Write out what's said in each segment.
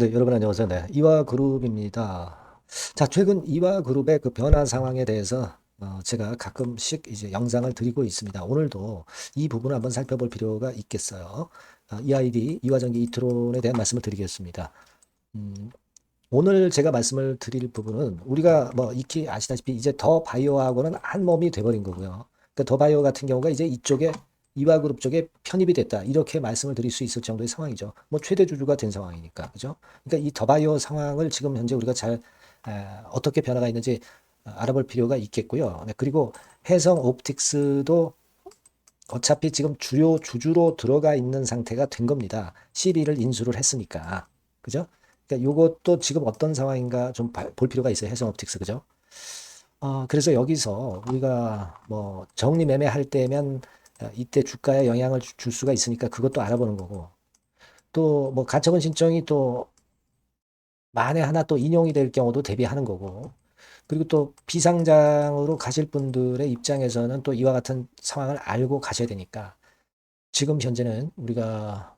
네, 여러분 안녕하세요. 네, 이화 그룹입니다. 자, 최근 이화 그룹의 그 변화 상황에 대해서 어, 제가 가끔씩 이제 영상을 드리고 있습니다. 오늘도 이 부분을 한번 살펴볼 필요가 있겠어요. 아, EID, 이화전기 이트론에 대한 말씀을 드리겠습니다. 음, 오늘 제가 말씀을 드릴 부분은 우리가 뭐 익히 아시다시피 이제 더 바이오하고는 한 몸이 돼버린 거고요. 그러니까 더 바이오 같은 경우가 이제 이쪽에 이화그룹 쪽에 편입이 됐다. 이렇게 말씀을 드릴 수 있을 정도의 상황이죠. 뭐 최대 주주가 된 상황이니까. 그죠? 그러니까 이 더바이오 상황을 지금 현재 우리가 잘 에, 어떻게 변화가 있는지 알아볼 필요가 있겠고요. 네, 그리고 해성 옵틱스도 어차피 지금 주요 주주로 들어가 있는 상태가 된 겁니다. 12를 인수를 했으니까. 그죠? 그러니까 요것도 지금 어떤 상황인가 좀 볼 필요가 있어요. 해성 옵틱스. 그죠? 어, 그래서 여기서 우리가 뭐 정리 매매할 때면 어, 이때 주가에 영향을 주- 줄 수가 있으니까 그것도 알아보는 거고 또 뭐 가처분 신청이 또 만에 하나 또 인용이 될 경우도 대비하는 거고 그리고 또 비상장으로 가실 분들의 입장에서는 또 이와 같은 상황을 알고 가셔야 되니까 지금 현재는 우리가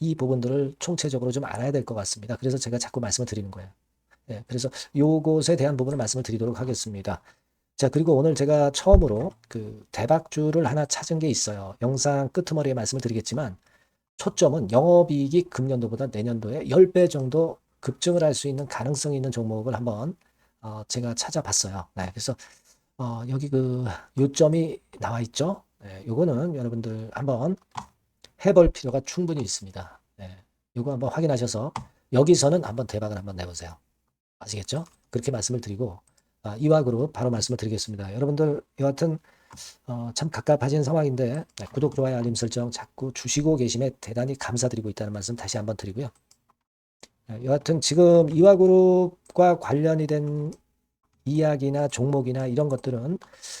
이 부분들을 총체적으로 좀 알아야 될 것 같습니다. 그래서 제가 자꾸 말씀을 드리는 거예요. 예, 그래서 요것에 대한 부분을 말씀을 드리도록 하겠습니다. 자, 그리고 오늘 제가 처음으로 그 대박주를 하나 찾은 게 있어요. 영상 끄트머리에 말씀을 드리겠지만 초점은 영업이익이 금년도보다 내년도에 10배 정도 급증을 할 수 있는 가능성이 있는 종목을 한번 어, 제가 찾아봤어요. 네, 그래서 어, 여기 그 요점이 나와 있죠. 네, 요거는 여러분들 한번 해볼 필요가 충분히 있습니다. 네, 요거 한번 확인하셔서 여기서는 한번 대박을 한번 내보세요. 아시겠죠? 그렇게 말씀을 드리고 아, 이화 그룹 바로 말씀을 드리겠습니다. 여러분들 여하튼 어, 참 갑갑하신 상황인데 네, 구독, 좋아요, 알림 설정 자꾸 주시고 계심에 대단히 감사드리고 있다는 말씀 다시 한번 드리고요. 네, 여하튼 지금 이화그룹과 관련이 된 이야기나 종목이나 이런 것들은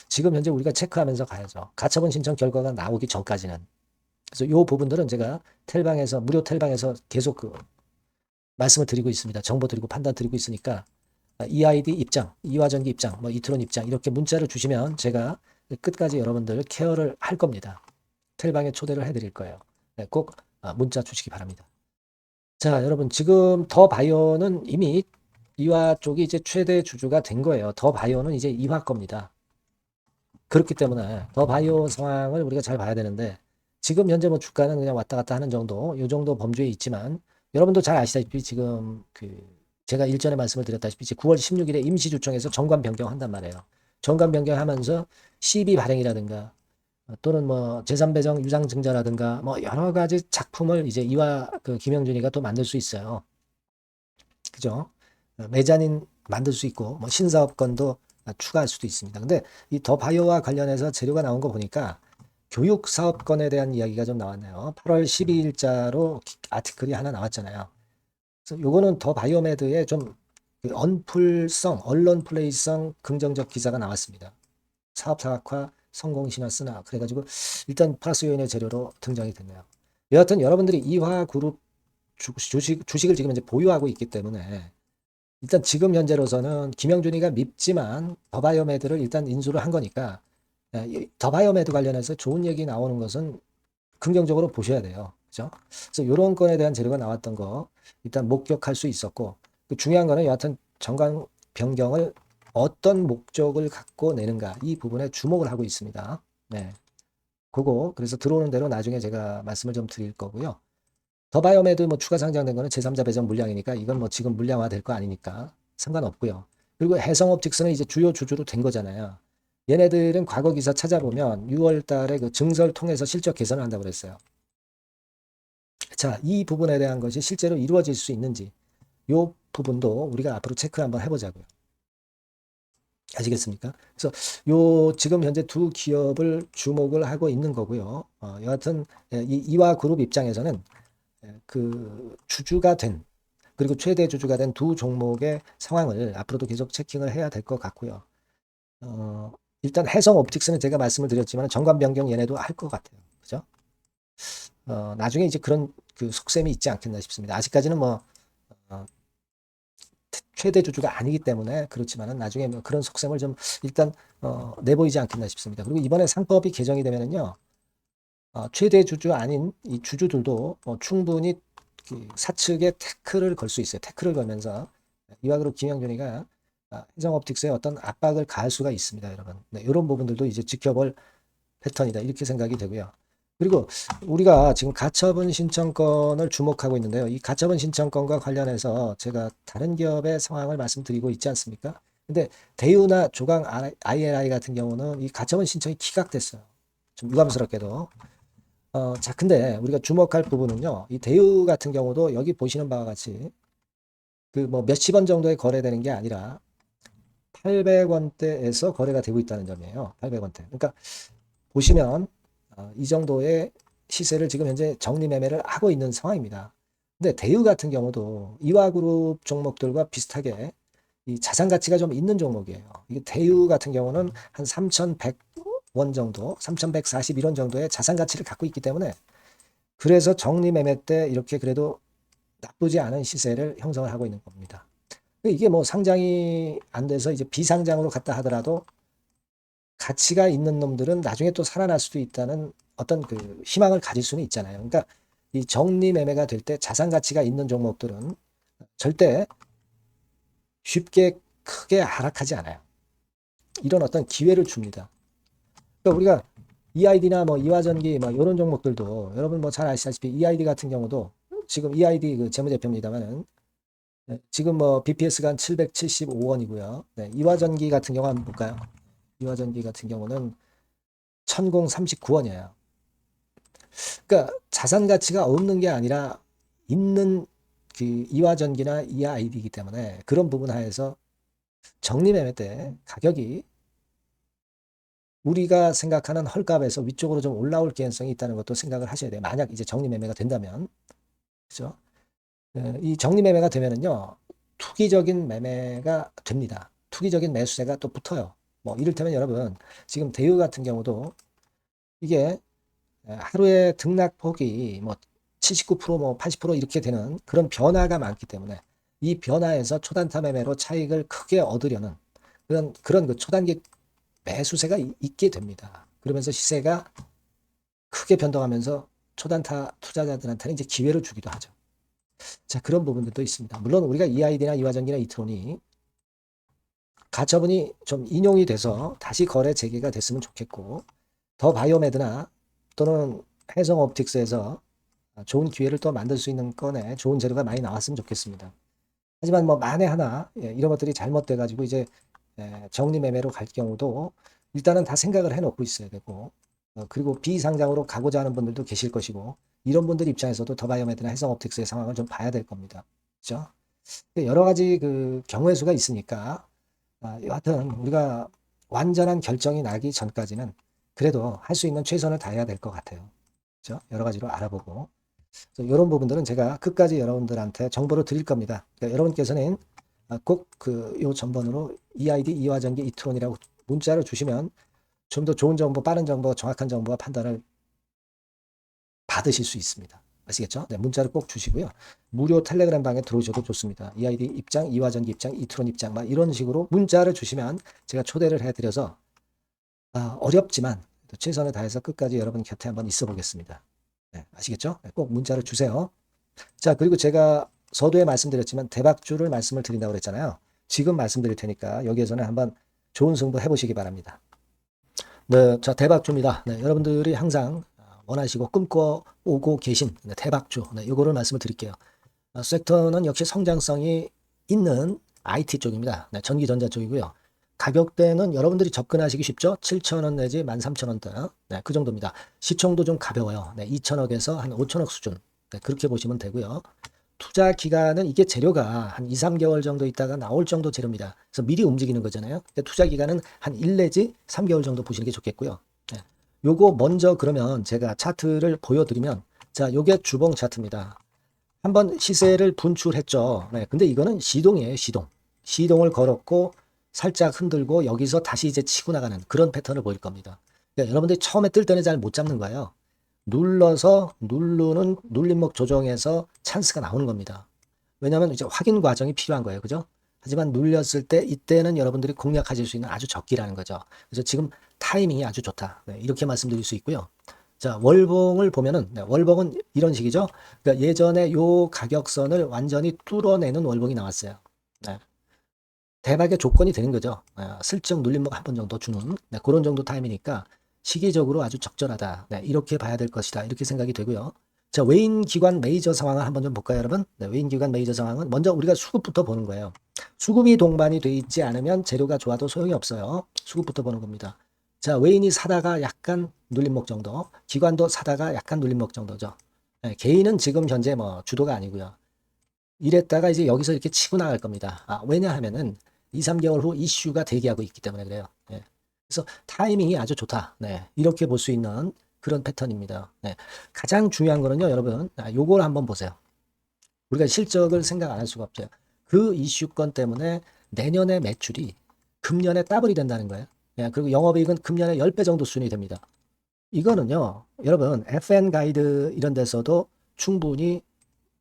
지금 현재 우리가 체크하면서 가야죠. 가처분 신청 결과가 나오기 전까지는. 그래서 이 부분들은 제가 텔방에서 무료 텔방에서 계속 그 말씀을 드리고 있습니다. 정보 드리고 판단 드리고 있으니까 EID 입장, 이화전기 입장, 뭐 이트론 입장 이렇게 문자를 주시면 제가 끝까지 여러분들 케어를 할 겁니다. 텔방에 초대를 해드릴 거예요. 네, 꼭 아, 문자 주시기 바랍니다. 자, 여러분 지금 더 바이오는 이미 이화 쪽이 이제 최대 주주가 된 거예요. 더 바이오는 이제 이화 겁니다. 그렇기 때문에 더 바이오 상황을 우리가 잘 봐야 되는데 지금 현재 뭐 주가는 그냥 왔다 갔다 하는 정도, 요 정도 범주에 있지만 여러분도 잘 아시다시피 지금 그 제가 일전에 말씀을 드렸다시피 이제 9월 16일에 임시주총에서 정관 변경한단 말이에요. 정관 변경하면서 CB 발행이라든가 어, 또는 뭐 재산배정 유상 증자라든가 뭐 여러 가지 작품을 이제 이화 그 김영준이가 또 만들 수 있어요. 그죠? 어, 메자닌 만들 수 있고 뭐 신사업권도 추가할 수도 있습니다. 근데 이 더 바이오와 관련해서 재료가 나온 거 보니까 교육 사업권에 대한 이야기가 좀 나왔네요. 8월 12일자로 아티클이 하나 나왔잖아요. 요거는 더 바이오메드의 좀그 언플성, 언론 플레이성 긍정적 기사가 나왔습니다. 사업 사각화 성공 신화 쓰나 그래가지고 일단 플러스 요인의 재료로 등장이 됐네요. 여하튼 여러분들이 이화 그룹 주- 주식 주식을 지금 이제 보유하고 있기 때문에 일단 지금 현재로서는 김영준이가 밉지만 더바이오메드를 일단 인수를 한 거니까 예, 이 더바이오메드 관련해서 좋은 얘기 나오는 것은 긍정적으로 보셔야 돼요. 그죠? 그래서 이런 건에 대한 재료가 나왔던 거 일단 목격할 수 있었고 그 중요한 거는 여하튼 정관 변경을 어떤 목적을 갖고 내는가 이 부분에 주목을 하고 있습니다. 네. 그거 그래서 들어오는 대로 나중에 제가 말씀을 좀 드릴 거고요. 더바이오메드 뭐 추가 상장된 거는 제3자 배정 물량이니까 이건 뭐 지금 물량화 될 거 아니니까 상관없고요. 그리고 해성옵틱스는 이제 주요 주주로 된 거잖아요. 얘네들은 과거 기사 찾아보면 6월 달에 그 증설 통해서 실적 개선을 한다고 그랬어요. 자, 이 부분에 대한 것이 실제로 이루어질 수 있는지 요 부분도 우리가 앞으로 체크를 한번 해보자고요. 아시겠습니까? 그래서 요 지금 현재 두 기업을 주목을 하고 있는 거고요. 어, 여하튼 예, 이 이화 그룹 입장에서는 예, 그 주주가 된 그리고 최대 주주가 된 두 종목의 상황을 앞으로도 계속 체킹을 해야 될 것 같고요. 어, 일단 해성 옵틱스는 제가 말씀을 드렸지만 정관 변경 얘네도 할 것 같아요. 그죠? 어, 나중에 이제 그런 그 속셈이 있지 않겠나 싶습니다. 아직까지는 뭐 어, 최대 주주가 아니기 때문에 그렇지만은 나중에 뭐 그런 속셈을 좀 일단 어, 내보이지 않겠나 싶습니다. 그리고 이번에 상법이 개정이 되면은요, 어, 최대 주주 아닌 이 주주들도 어, 충분히 그 사측에 태클을 걸 수 있어요. 태클을 걸면서 이와 그룹 김영준이가 아, 해정옵틱스에 어떤 압박을 가할 수가 있습니다, 여러분. 네, 이런 부분들도 이제 지켜볼 패턴이다 이렇게 생각이 되고요. 그리고 우리가 지금 가처분 신청권을 주목하고 있는데요. 이 가처분 신청권과 관련해서 제가 다른 기업의 상황을 말씀드리고 있지 않습니까? 근데 대유나 조강 ILI 같은 경우는 이 가처분 신청이 기각됐어요. 좀 유감스럽게도. 어, 자, 근데 우리가 주목할 부분은요. 이 대유 같은 경우도 여기 보시는 바와 같이 그 뭐 몇십 원 정도에 거래되는 게 아니라 800원대에서 거래가 되고 있다는 점이에요. 800원대. 그러니까 보시면 어, 이 정도의 시세를 지금 현재 정리 매매를 하고 있는 상황입니다. 근데 대유 같은 경우도 이와그룹 종목들과 비슷하게 이 자산 가치가 좀 있는 종목이에요. 이게 대유 같은 경우는 한 3,100원 정도, 3,141원 정도의 자산 가치를 갖고 있기 때문에 그래서 정리 매매 때 이렇게 그래도 나쁘지 않은 시세를 형성을 하고 있는 겁니다. 이게 뭐 상장이 안 돼서 이제 비상장으로 갔다 하더라도 가치가 있는 놈들은 나중에 또 살아날 수도 있다는 어떤 그 희망을 가질 수는 있잖아요. 그러니까 이 정리 매매가 될 때 자산 가치가 있는 종목들은 절대 쉽게 크게 하락하지 않아요. 이런 어떤 기회를 줍니다. 그러니까 우리가 EID나 뭐 이화전기 뭐 이런 종목들도 여러분 뭐 잘 아시다시피 EID 같은 경우도 지금 EID 그 재무제표입니다만은 네, 지금 뭐 BPS가 한 775원이고요. 네, 이화전기 같은 경우 한번 볼까요? 이화전기 같은 경우는 1039원이에요. 그러니까 자산 가치가 없는 게 아니라 있는 그 이화전기나 이화아이디이기 때문에 그런 부분 하에서 정리매매 때 가격이 우리가 생각하는 헐값에서 위쪽으로 좀 올라올 개연성이 있다는 것도 생각을 하셔야 돼요. 만약 이제 정리매매가 된다면. 그죠? 예, 이 정리매매가 되면은요, 투기적인 매매가 됩니다. 투기적인 매수세가 또 붙어요. 뭐, 이를테면 여러분, 지금 대유 같은 경우도 이게 하루에 등락폭이 뭐 79%뭐 80% 이렇게 되는 그런 변화가 많기 때문에 이 변화에서 초단타 매매로 차익을 크게 얻으려는 그런 그런 그 초단기 매수세가 있게 됩니다. 그러면서 시세가 크게 변동하면서 초단타 투자자들한테는 이제 기회를 주기도 하죠. 자, 그런 부분들도 있습니다. 물론 우리가 EID나 이화전기나 이트론이 가처분이 좀 인용이 돼서 다시 거래 재개가 됐으면 좋겠고 더 바이오메드나 또는 해성 옵틱스에서 좋은 기회를 또 만들 수 있는 건에 좋은 재료가 많이 나왔으면 좋겠습니다. 하지만 뭐 만에 하나 예, 이런 것들이 잘못돼 가지고 이제 예, 정리 매매로 갈 경우도 일단은 다 생각을 해놓고 있어야 되고 어, 그리고 비상장으로 가고자 하는 분들도 계실 것이고 이런 분들 입장에서도 더바이오메드나 해성옵틱스의 상황을 좀 봐야 될 겁니다. 그렇죠? 여러 가지 그 경우의 수가 있으니까 아, 여하튼 우리가 완전한 결정이 나기 전까지는 그래도 할 수 있는 최선을 다해야 될 것 같아요. 그렇죠? 여러 가지로 알아보고 이런 부분들은 제가 끝까지 여러분들한테 정보를 드릴 겁니다. 그러니까 여러분께서는 아, 꼭그요 전번으로 EID 이화전기 이트론이라고 문자를 주시면 좀 더 좋은 정보, 빠른 정보, 정확한 정보와 판단을 받으실 수 있습니다. 아시겠죠? 네, 문자를 꼭 주시고요. 무료 텔레그램 방에 들어오셔도 좋습니다. EID 입장, 이화전기 입장, 이트론 입장, 막 이런 식으로 문자를 주시면 제가 초대를 해드려서 아, 어렵지만 최선을 다해서 끝까지 여러분 곁에 한번 있어 보겠습니다. 네, 아시겠죠? 네, 꼭 문자를 주세요. 자, 그리고 제가 서두에 말씀드렸지만 대박주를 말씀을 드린다고 그랬잖아요. 지금 말씀드릴 테니까 여기에서는 한번 좋은 승부 해보시기 바랍니다. 네, 자, 대박주입니다. 네, 여러분들이 항상 원하시고 꿈꿔 오고 계신 네, 대박주, 네, 요거를 말씀을 드릴게요. 아, 섹터는 역시 성장성이 있는 IT 쪽입니다. 네, 전기전자 쪽이고요. 가격대는 여러분들이 접근하시기 쉽죠? 7,000원 내지 13,000원대. 네, 그 정도입니다. 시총도 좀 가벼워요. 네, 2천억에서 한 5천억 수준. 네, 그렇게 보시면 되고요. 투자 기간은 이게 재료가 한 2, 3개월 정도 있다가 나올 정도 재료입니다. 그래서 미리 움직이는 거잖아요. 투자 기간은 한 1 내지 3개월 정도 보시는 게 좋겠고요. 네. 요거 먼저 그러면 제가 차트를 보여드리면 자, 요게 주봉 차트입니다. 한번 시세를 분출했죠. 네, 근데 이거는 시동이에요, 시동. 시동을 걸었고 살짝 흔들고 여기서 다시 이제 치고 나가는 그런 패턴을 보일 겁니다. 그러니까 여러분들이 처음에 뜰 때는 잘 못 잡는 거예요. 눌러서 누르는 눌림목 조정에서 찬스가 나오는 겁니다. 왜냐하면 이제 확인 과정이 필요한 거예요. 그죠? 하지만 눌렸을 때 이때는 여러분들이 공략하실 수 있는 아주 적기라는 거죠. 그래서 지금 타이밍이 아주 좋다. 네, 이렇게 말씀드릴 수 있고요. 자, 월봉을 보면은 네, 월봉은 이런 식이죠. 그러니까 예전에 요 가격선을 완전히 뚫어내는 월봉이 나왔어요. 네. 대박의 조건이 되는 거죠. 아, 슬쩍 눌림목 한 번 정도 주는 네, 그런 정도 타임이니까 시기적으로 아주 적절하다. 네, 이렇게 봐야 될 것이다. 이렇게 생각이 되고요. 자, 외인 기관 메이저 상황을 한번 좀 볼까요, 여러분? 네, 외인 기관 메이저 상황은 먼저 우리가 수급부터 보는 거예요. 수급이 동반이 돼 있지 않으면 재료가 좋아도 소용이 없어요. 수급부터 보는 겁니다. 자, 외인이 사다가 약간 눌림목 정도, 기관도 사다가 약간 눌림목 정도죠. 네, 개인은 지금 현재 뭐 주도가 아니고요. 이랬다가 이제 여기서 이렇게 치고 나갈 겁니다. 아, 왜냐하면은 2, 3개월 후 이슈가 대기하고 있기 때문에 그래요. 예. 그래서 타이밍이 아주 좋다. 네. 이렇게 볼 수 있는 그런 패턴입니다. 네. 가장 중요한 거는요, 여러분. 아, 요걸 한번 보세요. 우리가 실적을 생각 안 할 수가 없어요. 그 이슈건 때문에 내년의 매출이 금년에 더블이 된다는 거예요. 예, 그리고 영업이익은 금년에 10배 정도 수준이 됩니다. 이거는요, 여러분, FN 가이드 이런 데서도 충분히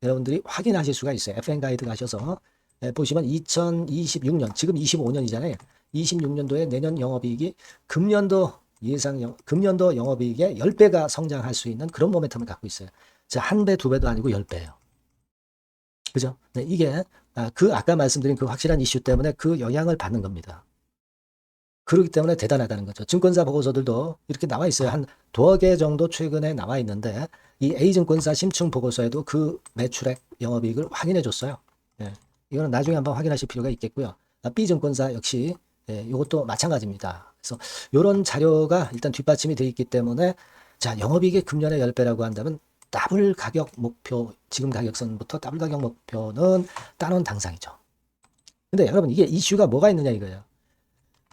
여러분들이 확인하실 수가 있어요. FN 가이드 가셔서 예, 보시면 2026년, 지금 25년이잖아요. 26년도에 내년 영업이익이 금년도 예상 영, 금년도 영업이익의 10배가 성장할 수 있는 그런 모멘텀을 갖고 있어요. 자, 한 배, 두 배도 아니고 10배예요. 그죠? 네, 이게 아, 그 아까 말씀드린 그 확실한 이슈 때문에 그 영향을 받는 겁니다. 그렇기 때문에 대단하다는 거죠. 증권사 보고서들도 이렇게 나와 있어요. 한 두어 개 정도 최근에 나와 있는데 이 A증권사 심층 보고서에도 그 매출액 영업이익을 확인해 줬어요. 예. 이거는 나중에 한번 확인하실 필요가 있겠고요. 아, B증권사 역시 예, 이것도 마찬가지입니다. 그래서 이런 자료가 일단 뒷받침이 돼 있기 때문에 자 영업이익이 금년에 10배라고 한다면 더블 가격 목표 지금 가격선부터 더블 가격 목표는 따놓은 당상이죠. 근데 여러분 이게 이슈가 뭐가 있느냐 이거예요.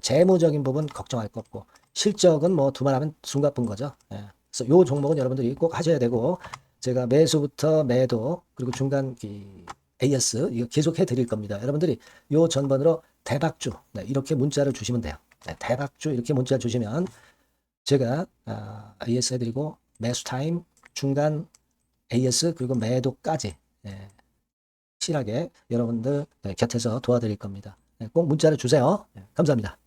재무적인 부분 걱정할 거 없고 실적은 뭐 두말하면 숨가쁜 거죠. 예. 그래서 요 종목은 여러분들이 꼭 하셔야 되고 제가 매수부터 매도 그리고 중간 이 AS 이거 계속 해드릴 겁니다. 여러분들이 요 전번으로 대박주 네, 이렇게 문자를 주시면 돼요. 네, 대박주 이렇게 문자 주시면 제가 아, AS 해드리고 매수 타임 중간 AS 그리고 매도까지 예, 확실하게 여러분들 네, 곁에서 도와드릴 겁니다. 네, 꼭 문자를 주세요. 네, 감사합니다.